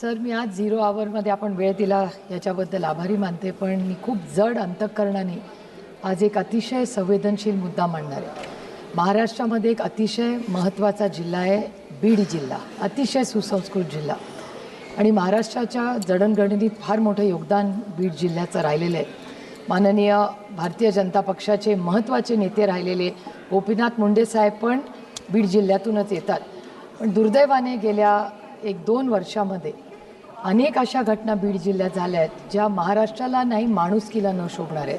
Sir मी आज zero आवरमध्ये आपण वेळ दिला याच्याबद्दल आभारी मानते पण मी खूप जड अंतःकरणाने आज एक अतिशय संवेदनशील मुद्दा मांडणार आहे. महाराष्ट्रामध्ये एक अतिशय महत्त्वाचा जिल्हा आहे बीड जिल्हा अतिशय सुसंस्कृत जिल्हा. आणि महाराष्ट्राच्या जडणघडणीत फार मोठं योगदान बीड जिल्ह्याचं राहिलेलं आहे. माननीय भारतीय जनता पक्षाचे महत्त्वाचे नेते राहिलेले गोपीनाथ मुंडे साहेब पण बीड जिल्ह्यातूनच येतात. पण दुर्दैवाने गेल्या एक दोन वर्षामध्ये अनेक अशा घटना बीड जिल्ह्यात झाल्या आहेत ज्या महाराष्ट्राला नाही माणुसकीला न शोभणार आहेत.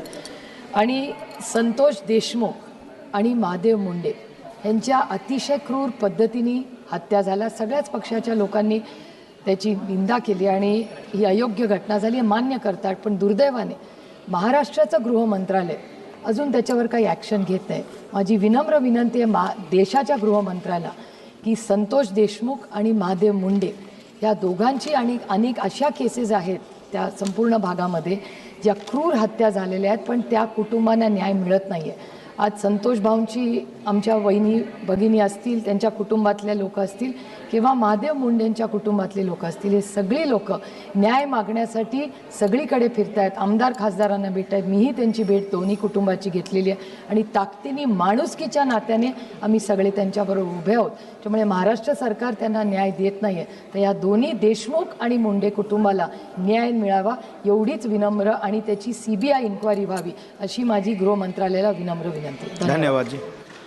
आणि संतोष देशमुख आणि महादेव मुंडे यांच्या अतिशय क्रूर पद्धतीने हत्या झाल्या. सगळ्याच पक्षाच्या लोकांनी त्याची निंदा केली आणि ही अयोग्य घटना झाली मान्य करतात. पण दुर्दैवाने महाराष्ट्राचं गृह मंत्रालय अजून त्याच्यावर काही ॲक्शन घेत नाही. माझी विनम्र विनंती आहे मा देशाच्या गृहमंत्र्याला की संतोष देशमुख आणि महादेव मुंडे या दोघांची आणि अनेक अशा केसेस आहेत त्या संपूर्ण भागामध्ये ज्या क्रूर हत्या झालेल्या आहेत पण त्या कुटुंबांना न्याय मिळत नाही आहे आज संतोष भाऊंची आमच्या वहिनी भगिनी असतील त्यांच्या कुटुंबातल्या लोक असतील किंवा महादेव मुंडेंच्या कुटुंबातले लोक असतील हे सगळी लोक न्याय मागण्यासाठी सगळीकडे फिरत आहेत आमदार खासदारांना भेट आहेत मीही त्यांची भेट दोन्ही कुटुंबाची घेतलेली आहे. आणि ताकदीने माणुसकीच्या नात्याने आम्ही सगळे त्यांच्याबरोबर उभे आहोत. त्यामुळे महाराष्ट्र सरकार त्यांना न्याय देत नाही आहे तर या दोन्ही देशमुख आणि मुंडे कुटुंबाला न्याय मिळावा एवढीच विनम्र आणि त्याची सी बी आय इन्क्वायरी व्हावी अशी माझी गृह मंत्रालयाला विनम्र विनंती. धन्यवाद. धन्यवाद जी